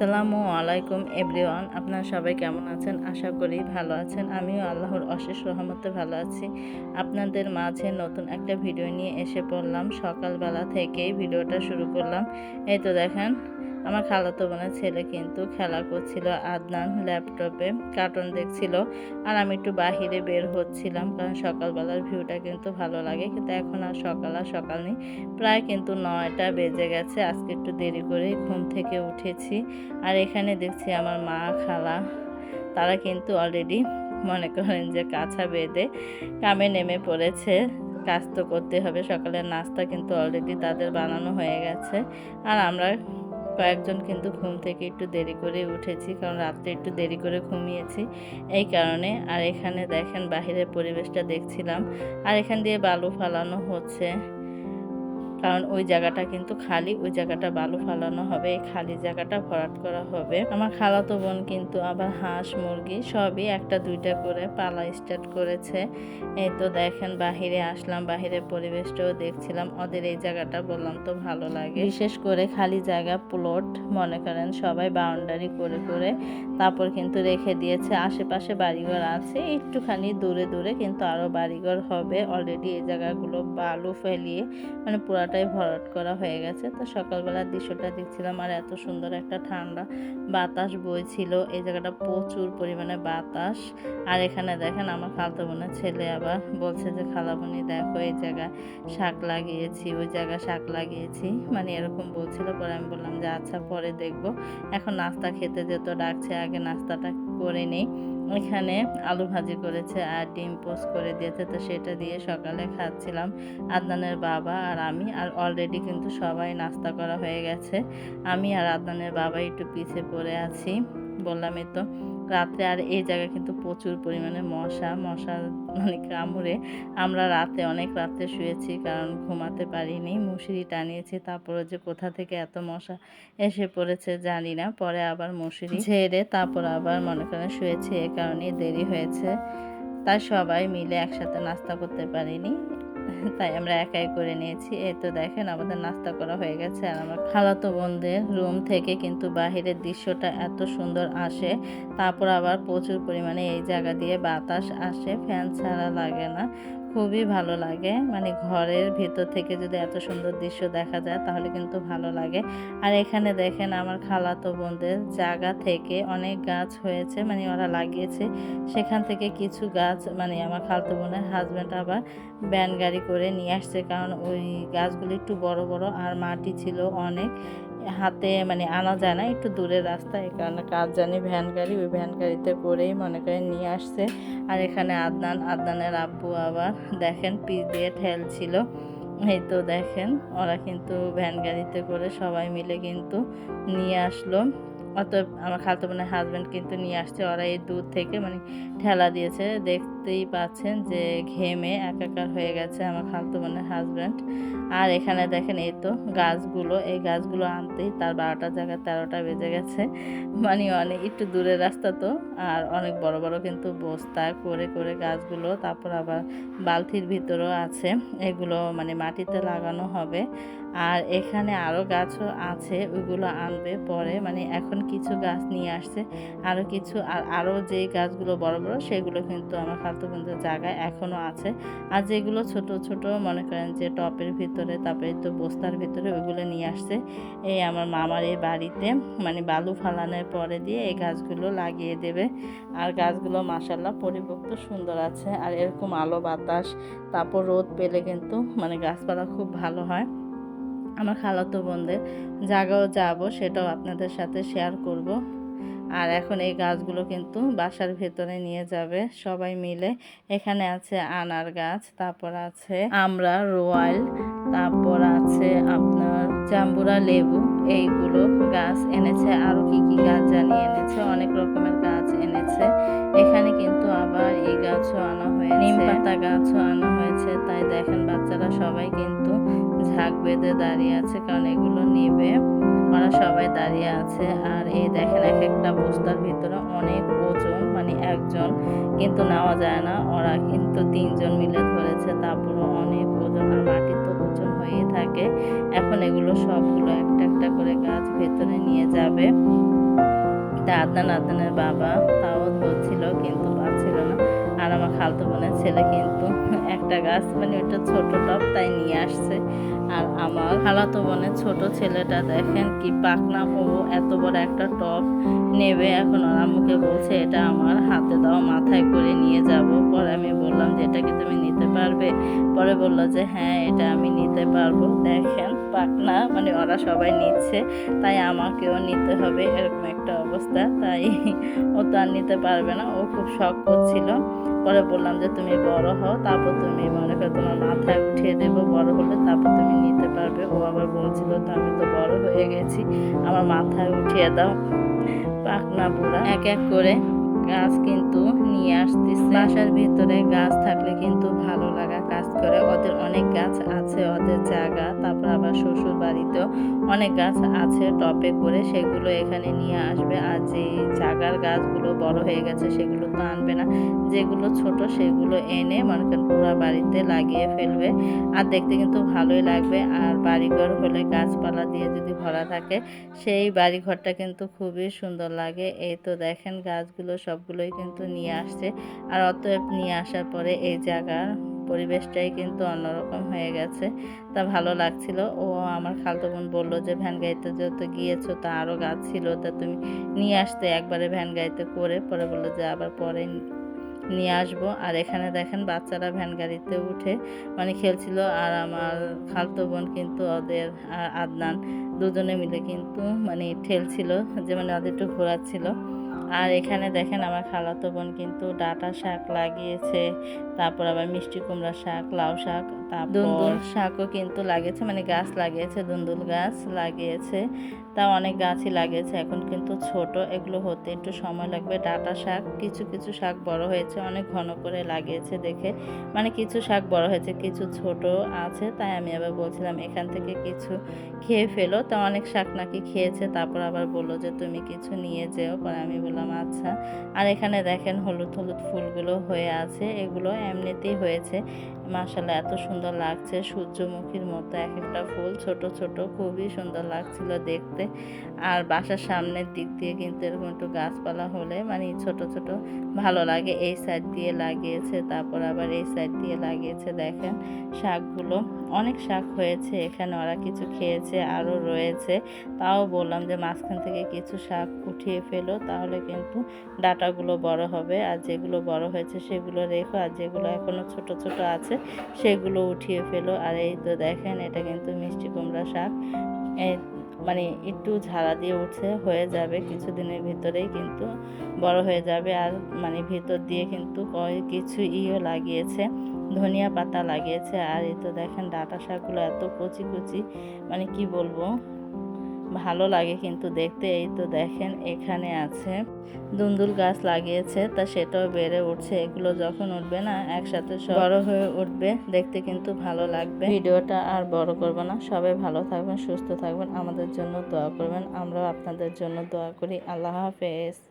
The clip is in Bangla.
আসসালামু আলাইকুম এভরিওয়ান, আপনারা সবাই কেমন আছেন? আশা করি ভালো আছেন। আমিও আল্লাহর অশেষ রহমতে ভালো আছি। আপনাদের মাঝে নতুন একটা ভিডিও নিয়ে এসে পড়লাম। সকালবেলা থেকেই ভিডিওটা শুরু করলাম। এই তো দেখেন আমার খালাতো বোনের ছেলে কিন্তু খেলা করছিল আদনান ল্যাপটপে কার্টুন দেখছিল আর আমি একটু বাহিরে বের হচ্ছিলাম কারণ সকালবেলার ভিউটা কিন্তু ভালো লাগে। কিন্তু এখন আর সকাল আর সকাল নেই। প্রায় কিন্তু নয়টা বেজে গেছে। আজকে একটু দেরি করে ঘুম থেকে উঠেছি। আর এখানে দেখছি আমার মা, খালা, তারা কিন্তু অলরেডি মনে করেন যে কাছা বেঁধে কামে নেমে পড়েছে। কাজ তো করতে হবে। সকালের নাস্তা কিন্তু অলরেডি তাদের বানানো হয়ে গেছে। আর আমরা কয়েকজন কিন্তু ঘুম থেকে একটু দেরি করে উঠেছি, কারণ রাত্রে একটু দেরি করে ঘুমিয়েছি। এই কারণে, আর এখানে দেখেন বাহিরের পরিবেশটা দেখছিলাম। আর এখান দিয়ে বালু ফালানো হচ্ছে। কারণ ওই জায়গাটা কিন্তু খালি, ওই জায়গাটা বালু ফালানো হবে, এই খালি জায়গাটা ভরাট করা হবে। আমার খালাতো বোন কিন্তু আবার হাঁস, মুরগি সবই একটা দুইটা করে পালা স্টার্ট করেছে। এই তো দেখেন বাহিরে আসলাম বাহিরের পরিবেশটাও দেখছিলাম, ওদের এই জায়গাটা বললাম তো ভালো লাগে। বিশেষ করে খালি জায়গা প্লট মনে করেন সবাই বাউন্ডারি করে করে তারপর কিন্তু রেখে দিয়েছে। আশেপাশে বাড়িঘর আছে, একটুখানি দূরে দূরে কিন্তু আরও বাড়িঘর হবে। অলরেডি এই জায়গাগুলো বালু ফেলিয়ে মানে পুরাটাই ভরাট করা হয়ে গেছে। তো সকালবেলার দৃশ্যটা দেখছিলাম আর এত সুন্দর একটা ঠান্ডা বাতাস বইছিল। এই জায়গাটা প্রচুর পরিমাণে বাতাস। আর এখানে দেখেন আমার খালতো বোনের ছেলে আবার বলছে যে খালাবনি দেখো এই জায়গায় শাক লাগিয়েছি, ওই জায়গায় শাক লাগিয়েছি। মানে এরকম বলছিল। পরে আমি বললাম যে আচ্ছা পরে দেখব। এখন নাস্তা খেতে যেত ডাকছে, আগে নাস্তাটা করে নেই। এখানে আলু ভাজি করেছে আর ডিম পোস্ট করে দিয়েছে। তো সেটা দিয়ে সকালে খাচ্ছিলাম আদনানের বাবা আর আমি। আর অলরেডি কিন্তু সবাই নাস্তা করা হয়ে গেছে। আমি আর আদনানের বাবা একটু পিছিয়ে পড়ে আছি। বললামই তো রাত্রে আর এই জায়গায় কিন্তু প্রচুর পরিমাণে মশা মশা মানে কামড়ে। আমরা রাতে, অনেক রাত্রে শুয়েছি কারণ ঘুমাতে পারিনি। মুসুরি টানিয়েছি তারপরে যে কোথা থেকে এত মশা এসে পড়েছে জানি না। পরে আবার মুসুরি ঝেড়ে তারপর আবার মনে করেন শুয়েছি, এ কারণেই দেরি হয়েছে। তাই সবাই মিলে একসাথে নাস্তা করতে পারিনি। তাই আমরা একাই করে নিয়েছি। এই তো দেখেন আমাদের নাস্তা করা হয়ে গেছে। আর আমার খালাতো বোনদের রুম থেকে কিন্তু বাহিরের দৃশ্যটা এত সুন্দর আসে, তারপর আবার প্রচুর পরিমাণে এই জায়গা দিয়ে বাতাস আসে। ফ্যান ছাড়া লাগে না। খুবই ভালো লাগে। মানে ঘরের ভেতর থেকে যদি এত সুন্দর দৃশ্য দেখা যায়, তাহলে কিন্তু ভালো লাগে। আর এখানে দেখেন আমার খালাতো বোনদের জায়গা থেকে অনেক গাছ হয়েছে মানে ওরা লাগিয়েছে। সেখান থেকে কিছু গাছ মানে আমার খালাতো বোনের হাজব্যান্ড আবার ব্যান গাড়ি করে নিয়ে আসছে, কারণ ওই গাছগুলি একটু বড় বড় আর মাটি ছিল অনেক। হাতে মানে আনা যায় না, একটু দূরের রাস্তা, এই কারণে কাজ জানি ভ্যান গাড়ি, ওই ভ্যান গাড়িতে করেই মনে করেন নিয়ে আসছে। আর এখানে আদনান, আদনানের আব্বু আবার দেখেন পিস দিয়ে ঠেলছিল এই তো দেখেন, ওরা কিন্তু ভ্যান গাড়িতে করে সবাই মিলে কিন্তু নিয়ে আসলো। অতএব আমার খালতো বোনের হাজব্যান্ড কিন্তু নিয়ে আসছে। ওরা এই দূর থেকে মানে ঠেলা দিয়েছে। দেখতেই পাচ্ছেন যে ঘেমে একাকার হয়ে গেছে আমার খালতো বোনের হাজব্যান্ড আর এখানে দেখেন এই তো গাছগুলো। এই গাছগুলো আনতেই তার বারোটা জায়গায় তেরোটা বেজে গেছে। মানে অনেক একটু দূরের রাস্তা তো। আর অনেক বড় বড় কিন্তু বস্তা করে করে গাছগুলো। তারপর আবার বালতির ভিতরেও আছে। এগুলো মানে মাটিতে লাগানো হবে। আর এখানে আরও গাছও আছে, ওইগুলো আনবে পরে। মানে এখন কিছু গাছ নিয়ে আসছে আরও কিছু, আর আরও যেই গাছগুলো বড় বড়, সেগুলো কিন্তু আমার খালতো বন্ধুর জায়গায় এখনও আছে। আর যেগুলো ছোট ছোট, মনে করেন যে টপের ভিতরে, তারপরে তো বস্তার ভিতরে ওইগুলো নিয়ে আসছে। এই আমার মামার এই বাড়িতে মানে বালু ফালানোর পরে দিয়ে এই গাছগুলো লাগিয়ে দেবে। আর গাছগুলো মাসাল্লাহ পরিপক্ত সুন্দর আছে। আর এরকম আলো বাতাস, তারপর রোদ পেলে কিন্তু মানে গাছপালা খুব ভালো হয়। আমার খালাতো বোনদের। জায়গাও যাব সেটাও আপনাদের সাথে শেয়ার করব। আর এখন এই গাছগুলো কিন্তু বাসার ভেতরে নিয়ে যাবে সবাই মিলে। এখানে আছে আনার গাছ, তারপর আছে আমরা রোয়াল, তারপর আছে আপনার জাম্বুরা লেবু। এইগুলো গাছ এনেছে আরও কি কি গাছ জানিয়ে এনেছে, অনেক রকমের গাছ এনেছে। এখানে কিন্তু আবার এই গাছও আনা হয়েছে। নিম পাতা গাছও আনা হয়েছে, তাই দেখেন বাচ্চারা সবাই কিন্তু ঝাঁক বেঁধে দাঁড়িয়ে আছে, কারণ এগুলো নেবে। ওরা সবাই দাঁড়িয়ে আছে। আর এই দেখেন এক একটা বস্তার ভিতরে অনেক ওজন মানে একজন কিন্তু নেওয়া যায় না। ওরা কিন্তু তিনজন মিলে ধরেছে, তারপরও অনেক ওজন। আর মাটি তো লোকজন হয়েই থাকে। এখন এগুলো সবগুলো একটা একটা করে গাছ ভেতরে নিয়ে যাবে। তা আদনান আদনানের বাবা, তাও ধরছিল কিন্তু পাচ্ছিল না। আর আমার খালতো বোনের ছেলে কিন্তু একটা গাছ মানে ওটা ছোট টপ তাই নিয়ে আসছে। আমার খালাতো বোনের ছোট ছেলেটা দেখেন কি পাকনা ও এত বড় একটা টপ নেবে। এখন ওরা মুখে বলছে, এটা আমার হাতে দাও, মাথায় করে নিয়ে যাব। পরে আমি বললাম যে, এটা কি তুমি নিতে পারবে? পরে বলল যে হ্যাঁ এটা আমি নিতে পারব। দেখেন পাকনা মানে ওরা সবাই নিচ্ছে, তাই আমাকেও নিতে হবে, এরকম একটা অবস্থা, তাই ও তো আর নিতে পারবে না, ও খুব শখ করছিল। পরে বললাম যে, তুমি বড় হও, তারপর তুমি মনে করো তোমার মাথায় উঠিয়ে দেবো, বড় হলে তারপর তুমি নিতে পারবে। ও আবার বলছিল, তো আমি তো বড় হয়ে গেছি, আমার মাথায় উঠিয়ে দাও। পাকনা বুড়া, এক এক করে গাছ কিন্তু নিয়ে আসতেছে। বাসার ভিতরে গাছ থাকলে কিন্তু ভালো লাগা কাজ করে। ওদের অনেক গাছ আছে, ওদের জায়গা, তারপর আবার শ্বশুর বাড়িতেও অনেক গাছ আছে টপে করে, সেগুলো এখানে নিয়ে আসবে। আর যে জাগার গাছগুলো বড় হয়ে গেছে, সেগুলো তো আনবে না। যেগুলো ছোট, সেগুলো এনে মনে করেন পুরো বাড়িতে লাগিয়ে ফেলবে। আর দেখতে কিন্তু ভালোই লাগবে। আর বাড়িঘর হলে গাছপালা দিয়ে যদি ভরা থাকে, সেই বাড়িঘরটা কিন্তু খুবই সুন্দর লাগে। এই তো দেখেন গাছগুলো সবগুলোই কিন্তু নিয়ে আসছে। আর অতএব নিয়ে আসার পরে এই জায়গার পরিবেশটাই কিন্তু অন্যরকম হয়ে গেছে। তা ভালো লাগছিল। ও আমার খালতো বোন বলল যে, ভ্যান গাড়িতে যেহেতু গিয়েছো, তা আরও গাছ ছিল, তা তুমি নিয়ে আসতে। একবারে ভ্যান গাড়িতে করে পরে বলল যে, আবার পরে নিয়ে আসব। আর এখানে দেখেন বাচ্চারা ভ্যান গাড়িতে উঠে মানে খেলছিল। আর আমার খালতো বোন কিন্তু ওদের আর আদনান দুজনে মিলে কিন্তু মানে ঠেলছিল, যে মানে ওদের একটু ঘোরাচ্ছিল। আর এখানে দেখেন আমার খালাতো বোন কিন্তু ডাটা শাক লাগিয়েছে তারপর আবার মিষ্টি কুমড়া শাক লাউ শাক তারপর দুন্দুল। শাকও কিন্তু লাগিয়েছে মানে গাছ লাগিয়েছে দুন্দুল গাছ লাগিয়েছে তা অনেক গাছই লাগিয়েছে এখন কিন্তু ছোট এগুলো হতে একটু সময় লাগবে ডাটা শাক কিছু কিছু শাক বড় হয়েছে অনেক ঘন করে লাগিয়েছে দেখে মানে কিছু শাক বড় হয়েছে কিছু ছোট আছে তাই আমি আবার বলছিলাম এখান থেকে কিছু খেয়ে ফেলো তা অনেক শাক নাকি খেয়েছে তারপর আবার বলল যে তুমি কিছু নিয়ে যেও পরে আমি বললাম আচ্ছা। আর এখানে দেখেন হলুদ হলুদ ফুলগুলো হয়ে আছে। এগুলো এমনিতেই হয়েছে। মাসাল্লাহ এত সুন্দর লাগছে। সূর্যমুখীর মতো এক একটা ফুল, ছোট ছোট, খুবই সুন্দর লাগছিল দেখতে। আর বাসার সামনের দিক দিয়ে কিন্তু এরকম একটু গাছপালা হলে মানে ছোট ছোট, ভালো লাগে। এই সাইড দিয়ে লাগিয়েছে, তারপর আবার এই সাইড দিয়ে লাগিয়েছে, দেখেন শাকগুলো। অনেক শাক হয়েছে এখানে, ওরা কিছু খেয়েছে, আরও রয়েছে। তাও বললাম যে মাঝখান থেকে কিছু শাক উঠিয়ে ফেলো, তাহলে কিন্তু ডাটাগুলো বড় হবে। আর যেগুলো বড় হয়েছে সেগুলো রেখো, আর যেগুলো এখনও ছোট ছোট আছে সেগুলো উঠিয়ে ফেলো। আর এই তো দেখেন, এটা কিন্তু মিষ্টি কুমড়া শাক। মানে একটু ঝাড়া দিয়ে উঠছে, হয়ে যাবে কিছুদিনের ভিতরেই কিন্তু বড় হয়ে যাবে। আর মানে ভিতর দিয়ে কিন্তু কিছু ইও লাগিয়েছে, ধনিয়া পাতা লাগিয়েছে। আর এই তো দেখেন ডাটা শাকগুলো এত কচি কচি মানে কি বলব? ভালো লাগে কিন্তু দেখতে, এই তো দেখেন এখানে আছে। দুন্দুল গাছ লাগিয়েছে, তা সেটাও বেড়ে উঠছে। এগুলো যখন উঠবে না, একসাথে বড় হয়ে উঠবে। দেখতে কিন্তু ভালো লাগবে। ভিডিওটা আর বড় করব না। সবাই ভালো থাকবেন, সুস্থ থাকবেন। আমাদের জন্য দোয়া করবেন। আমরাও আপনাদের জন্য দোয়া করি। আল্লাহ হাফেজ।